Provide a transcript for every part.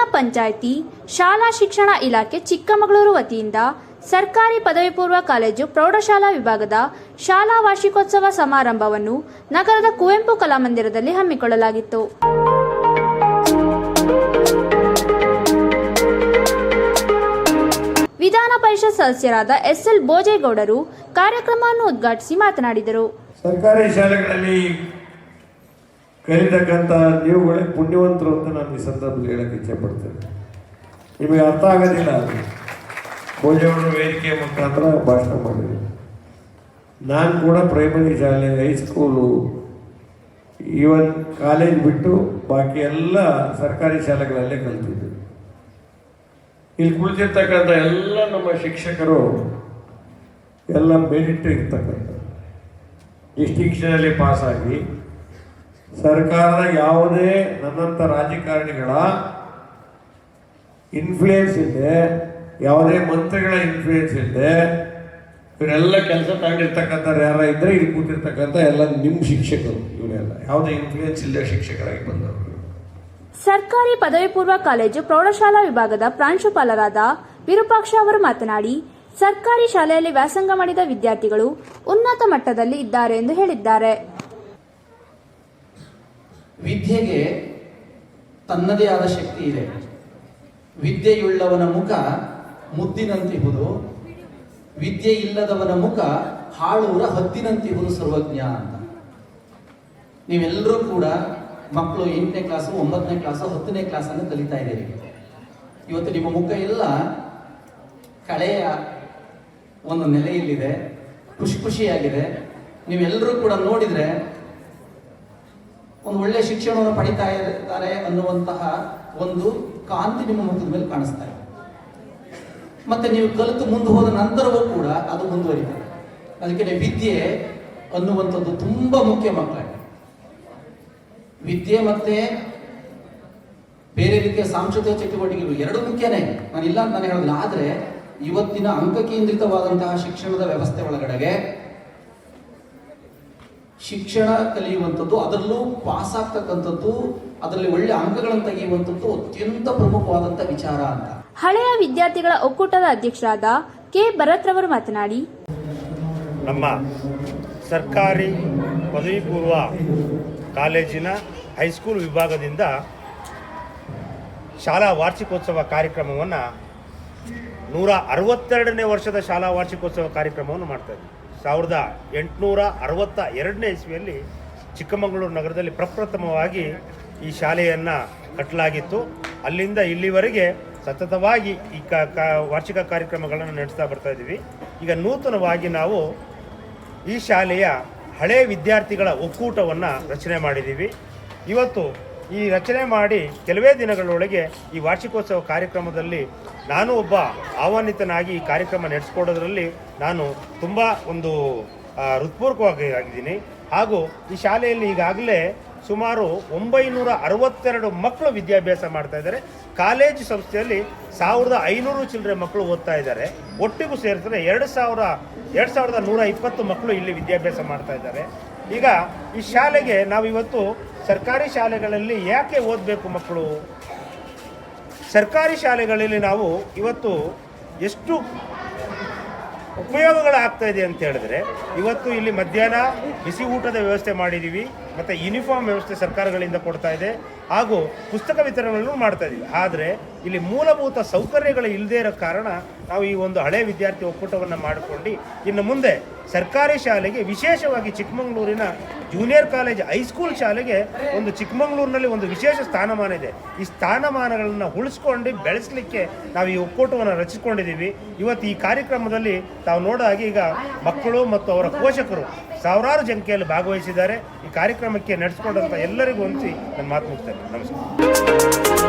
ಜಿಲ್ಲಾ ಪಂಚಾಯಿತಿ, ಶಾಲಾ ಶಿಕ್ಷಣ ಇಲಾಖೆ ಚಿಕ್ಕಮಗಳೂರು ವತಿಯಿಂದ ಸರ್ಕಾರಿ ಪದವಿ ಪೂರ್ವ ಕಾಲೇಜು ಪ್ರೌಢಶಾಲಾ ವಿಭಾಗದ ಶಾಲಾ ವಾರ್ಷಿಕೋತ್ಸವ ಸಮಾರಂಭವನ್ನು ನಗರದ ಕುವೆಂಪು ಕಲಾಮಂದಿರದಲ್ಲಿ ಹಮ್ಮಿಕೊಳ್ಳಲಾಗಿತ್ತು. ವಿಧಾನ ಪರಿಷತ್ ಸದಸ್ಯರಾದ ಎಸ್ಎಲ್ ಭೋಜೇಗೌಡರು ಕಾರ್ಯಕ್ರಮವನ್ನು ಉದ್ಘಾಟಿಸಿ ಮಾತನಾಡಿದರು. ಸರ್ಕಾರಿ ಶಾಲೆಗಳಲ್ಲಿ ಕಲಿತಕ್ಕಂಥ ನೀವುಗಳೇ ಪುಣ್ಯವಂತರು ಅಂತ ನಾನು ಈ ಸಂದರ್ಭದಲ್ಲಿ ಹೇಳಕ್ಕೆ ಇಚ್ಛೆ ಪಡ್ತೇನೆ ನಿಮಗೆ ಅರ್ಥ ಆಗೋದಿಲ್ಲ ಅದು. ಭೋಜನವರು ವೇದಿಕೆ ಮುಖಾಂತರ ಭಾಷಣ ಮಾಡಿದೆ. ನಾನು ಕೂಡ ಪ್ರೈಮರಿ ಶಾಲೆ ಹೈಸ್ಕೂಲು ಈವನ್ ಕಾಲೇಜ್ ಬಿಟ್ಟು ಬಾಕಿ ಎಲ್ಲ ಸರ್ಕಾರಿ ಶಾಲೆಗಳಲ್ಲೇ ಕಲ್ತಿದ್ದೆ. ಇಲ್ಲಿ ಕುಳಿತಿರ್ತಕ್ಕಂಥ ಎಲ್ಲ ನಮ್ಮ ಶಿಕ್ಷಕರು ಎಲ್ಲ ಮೆರಿಟ್ ಇರ್ತಕ್ಕಂಥ ಡಿಸ್ಟಿಂಕ್ಷನಲ್ಲಿ ಪಾಸಾಗಿ ಸರ್ಕಾರದ ಯಾವುದೇ ನನ್ನಂಥ ರಾಜಕಾರಣಿಗಳ ಇನ್ಫ್ಲೂಯೆನ್ಸ್ ಇಲ್ಲದೆ ಯಾವುದೇ ಮಂತ್ರಿಗಳ ಇನ್ಫ್ಲೂಯೆನ್ಸ್ ಇಲ್ಲದೆ ಇವರೆಲ್ಲ ಕೆಲಸ ತಗೊಂಡಿರ್ತಕ್ಕಂಥವ್ರು ಯಾರ ಇದ್ರೆ ಇಲ್ಲಿ ಕೂತಿರ್ತಕ್ಕಂಥ ಎಲ್ಲ ನಿಮ್ಮ ಶಿಕ್ಷಕರು ಇವರೆಲ್ಲ. ಯಾವುದೇ ಇನ್ಫ್ಲೂಯೆನ್ಸ್ ಇಲ್ಲದೆ ಶಿಕ್ಷಕರಾಗಿ ಬಂದವರು. ಸರ್ಕಾರಿ ಪದವಿ ಪೂರ್ವ ಕಾಲೇಜು ಪ್ರೌಢಶಾಲಾ ವಿಭಾಗದ ಪ್ರಾಂಶುಪಾಲರಾದ ವಿರೂಪಾಕ್ಷ ಅವರು ಮಾತನಾಡಿ, ಸರ್ಕಾರಿ ಶಾಲೆಯಲ್ಲಿ ವ್ಯಾಸಂಗ ಮಾಡಿದ ವಿದ್ಯಾರ್ಥಿಗಳು ಉನ್ನತ ಮಟ್ಟದಲ್ಲಿ ಇದ್ದಾರೆ ಎಂದು ಹೇಳಿದ್ದಾರೆ. ವಿದ್ಯೆಗೆ ತನ್ನದೇ ಆದ ಶಕ್ತಿ ಇದೆ. ವಿದ್ಯೆಯುಳ್ಳವನ ಮುಖ ಮುದ್ದಿನಂತಿಹುದು. ವಿದ್ಯೆ ಇಲ್ಲದವನ ಮುಖ ಹಾಳೂರ ಹದ್ದಿನಂತಿಹುದು ಸರ್ವಜ್ಞ ಅಂತ. ನೀವೆಲ್ಲರೂ ಕೂಡ ಮಕ್ಕಳು ಎಂಟನೇ ಕ್ಲಾಸು, ಒಂಬತ್ತನೇ ಕ್ಲಾಸು, ಹತ್ತನೇ ಕ್ಲಾಸನ್ನು ಕಲಿತಾ ಇದ್ದೀರಿ. ಇವತ್ತು ನಿಮ್ಮ ಮುಖ ಎಲ್ಲ ಕಳೆಯ ಒಂದು ನೆಲೆಯಲ್ಲಿದೆ. ಖುಷಿ ಖುಷಿಯಾಗಿದೆ. ನೀವೆಲ್ಲರೂ ಕೂಡ ನೋಡಿದ್ರೆ ಒಂದು ಒಳ್ಳೆ ಶಿಕ್ಷಣವನ್ನು ಪಡಿತಾ ಇದ್ದಾರೆ ಅನ್ನುವಂತಹ ಒಂದು ಕಾಂತಿ ನಿಮ್ಮ ಮುಖದ ಮೇಲೆ ಕಾಣಿಸ್ತಾ ಇದೆ. ಮತ್ತೆ ನೀವು ಕಲಿತು ಮುಂದೆ ಹೋದ ನಂತರವೂ ಕೂಡ ಅದು ಮುಂದುವರಿತದೆ ಅದಕ್ಕೆ ವಿದ್ಯೆ ಅನ್ನುವಂಥದ್ದು ತುಂಬ ಮುಖ್ಯ ಮಕ್ಕಳಿಗೆ ವಿದ್ಯೆ ಮತ್ತೆ ಬೇರೆ ರೀತಿಯ ಸಾಂಸ್ಕೃತಿಕ ಚಟುವಟಿಕೆಗಳು ಎರಡು ಮುಖ್ಯನೇ. ನಾನು ಇಲ್ಲ ಅಂತ ನಾನು ಹೇಳೋದಿಲ್ಲ. ಆದರೆ ಇವತ್ತಿನ ಅಂಕ ಕೇಂದ್ರಿತವಾದಂತಹ ಶಿಕ್ಷಣದ ವ್ಯವಸ್ಥೆ ಒಳಗಡೆಗೆ ಶಿಕ್ಷಣ ಕಲಿಯುವಂಥದ್ದು ಅದರಲ್ಲೂ ಪಾಸ್ ಆಗ್ತಕ್ಕಂಥದ್ದು ಅದರಲ್ಲಿ ಒಳ್ಳೆ ಅಂಕಗಳನ್ನು ತೆಗೆಯುವಂಥದ್ದು ಅತ್ಯಂತ ಪ್ರಮುಖವಾದಂಥ ವಿಚಾರ ಅಂತ. ಹಳೆಯ ವಿದ್ಯಾರ್ಥಿಗಳ ಒಕ್ಕೂಟದ ಅಧ್ಯಕ್ಷರಾದ ಕೆ. ಭರತ್ ರವರು ಮಾತನಾಡಿ ನಮ್ಮ ಸರ್ಕಾರಿ ಪದವಿ ಪೂರ್ವ ಕಾಲೇಜಿನ ಹೈಸ್ಕೂಲ್ ವಿಭಾಗದಿಂದ ಶಾಲಾ ವಾರ್ಷಿಕೋತ್ಸವ ಕಾರ್ಯಕ್ರಮವನ್ನು ನೂರ ಅರವತ್ತೆರಡನೇ ವರ್ಷದ ಶಾಲಾ ವಾರ್ಷಿಕೋತ್ಸವ ಕಾರ್ಯಕ್ರಮವನ್ನು ಮಾಡ್ತಾ ಇದ್ವಿ ಸಾವಿರದ ಎಂಟುನೂರ ಅರವತ್ತ ಎರಡನೇ ಇಸ್ವಿಯಲ್ಲಿ ಚಿಕ್ಕಮಗಳೂರು ನಗರದಲ್ಲಿ ಪ್ರಪ್ರಥಮವಾಗಿ ಈ ಶಾಲೆಯನ್ನು ಕಟ್ಟಲಾಗಿತ್ತು. ಅಲ್ಲಿಂದ ಇಲ್ಲಿವರೆಗೆ ಸತತವಾಗಿ ಈ ಕ ವಾರ್ಷಿಕ ಕಾರ್ಯಕ್ರಮಗಳನ್ನು ನಡೆಸ್ತಾ ಬರ್ತಾ ಇದ್ದೀವಿ. ಈಗ ನೂತನವಾಗಿ ನಾವು ಈ ಶಾಲೆಯ ಹಳೆ ವಿದ್ಯಾರ್ಥಿಗಳ ಒಕ್ಕೂಟವನ್ನು ರಚನೆ ಮಾಡಿದ್ದೀವಿ. ಇವತ್ತು ಈ ರಚನೆ ಮಾಡಿ ಕೆಲವೇ ದಿನಗಳೊಳಗೆ ಈ ವಾರ್ಷಿಕೋತ್ಸವ ಕಾರ್ಯಕ್ರಮದಲ್ಲಿ ನಾನು ಒಬ್ಬ ಆಹ್ವಾನಿತನಾಗಿ ಈ ಕಾರ್ಯಕ್ರಮ ನಡೆಸ್ಕೊಡೋದ್ರಲ್ಲಿ ನಾನು ತುಂಬ ಒಂದು ಹೃತ್ಪೂರ್ವಕವಾಗಿ ಆಗಿದ್ದೀನಿ. ಹಾಗೂ ಈ ಶಾಲೆಯಲ್ಲಿ ಈಗಾಗಲೇ ಸುಮಾರು ಒಂಬೈನೂರ ಅರವತ್ತೆರಡು ಮಕ್ಕಳು ವಿದ್ಯಾಭ್ಯಾಸ ಮಾಡ್ತಾ ಇದ್ದಾರೆ. ಕಾಲೇಜು ಸಂಸ್ಥೆಯಲ್ಲಿ ಸಾವಿರದ ಐನೂರು ಚಿಲ್ಲರೆ ಮಕ್ಕಳು ಓದ್ತಾ ಇದ್ದಾರೆ. ಒಟ್ಟಿಗೂ ಸೇರಿಸಿದ್ರೆ ಎರಡು ಸಾವಿರ, ಎರಡು ಸಾವಿರದ ನೂರ ಇಪ್ಪತ್ತು ಮಕ್ಕಳು ಇಲ್ಲಿ ವಿದ್ಯಾಭ್ಯಾಸ ಮಾಡ್ತಾ ಇದ್ದಾರೆ. ಈಗ ಈ ಶಾಲೆಗೆ ನಾವಿವತ್ತು ಸರ್ಕಾರಿ ಶಾಲೆಗಳಲ್ಲಿ ಯಾಕೆ ಓದಬೇಕು ಮಕ್ಕಳು? ಸರ್ಕಾರಿ ಶಾಲೆಗಳಲ್ಲಿ ನಾವು ಇವತ್ತು ಎಷ್ಟು ಉಪಯೋಗಗಳಾಗ್ತಾ ಇದೆ ಅಂತ ಹೇಳಿದ್ರೆ, ಇವತ್ತು ಇಲ್ಲಿ ಮಧ್ಯಾಹ್ನ ಬಿಸಿ ಊಟದ ವ್ಯವಸ್ಥೆ ಮಾಡಿದ್ದೀವಿ ಮತ್ತು ಯೂನಿಫಾರ್ಮ್ ವ್ಯವಸ್ಥೆ ಸರ್ಕಾರಗಳಿಂದ ಕೊಡ್ತಾ ಇದೆ. ಹಾಗೂ ಪುಸ್ತಕ ವಿತರಣೆಗಳನ್ನು ಮಾಡ್ತಾ ಇದ್ದೀವಿ ಆದರೆ ಇಲ್ಲಿ ಮೂಲಭೂತ ಸೌಕರ್ಯಗಳು ಇಲ್ಲದೇ ಇರೋ ಕಾರಣ ನಾವು ಈ ಒಂದು ಹಳೆ ವಿದ್ಯಾರ್ಥಿ ಒಕ್ಕೂಟವನ್ನು ಮಾಡಿಕೊಂಡು ಇನ್ನು ಮುಂದೆ ಸರ್ಕಾರಿ ಶಾಲೆಗೆ, ವಿಶೇಷವಾಗಿ ಚಿಕ್ಕಮಗಳೂರಿನ ಜೂನಿಯರ್ ಕಾಲೇಜ್ ಹೈಸ್ಕೂಲ್ ಶಾಲೆಗೆ ಒಂದು ಚಿಕ್ಕಮಗಳೂರಿನಲ್ಲಿ ಒಂದು ವಿಶೇಷ ಸ್ಥಾನಮಾನ ಇದೆ. ಈ ಸ್ಥಾನಮಾನಗಳನ್ನು ಉಳಿಸ್ಕೊಂಡು ಬೆಳೆಸಲಿಕ್ಕೆ ನಾವು ಈ ಒಕ್ಕೂಟವನ್ನು ರಚಿಸ್ಕೊಂಡಿದ್ದೀವಿ ಇವತ್ತು ಈ ಕಾರ್ಯಕ್ರಮದಲ್ಲಿ ತಾವು ನೋಡೋ ಹಾಗೆ ಈಗ ಮಕ್ಕಳು ಮತ್ತು ಅವರ ಪೋಷಕರು ಸಾವಿರಾರು ಜನಕೆಯಲ್ಲಿ ಭಾಗವಹಿಸಿದ್ದಾರೆ. ಈ ಕಾರ್ಯಕ್ರಮಕ್ಕೆ ನಡೆಸ್ಕೊಂಡಂಥ ಎಲ್ಲರಿಗೂ ಹೊಂದಿಸಿ ನನ್ನ ಮಾತು ಮುಗಿಸ್ತೇನೆ ನಮಸ್ಕಾರ.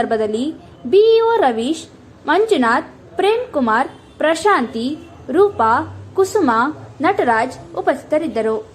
ಸಂದರ್ಭದಲ್ಲಿ ಬಿಇಒ ರವೀಶ್ ಮಂಜುನಾಥ್ ಪ್ರೇಮ್ ಕುಮಾರ್ ಪ್ರಶಾಂತಿ ರೂಪಾ ಕುಸುಮ ನಟರಾಜ್ ಉಪಸ್ಥಿತರಿದ್ದರು.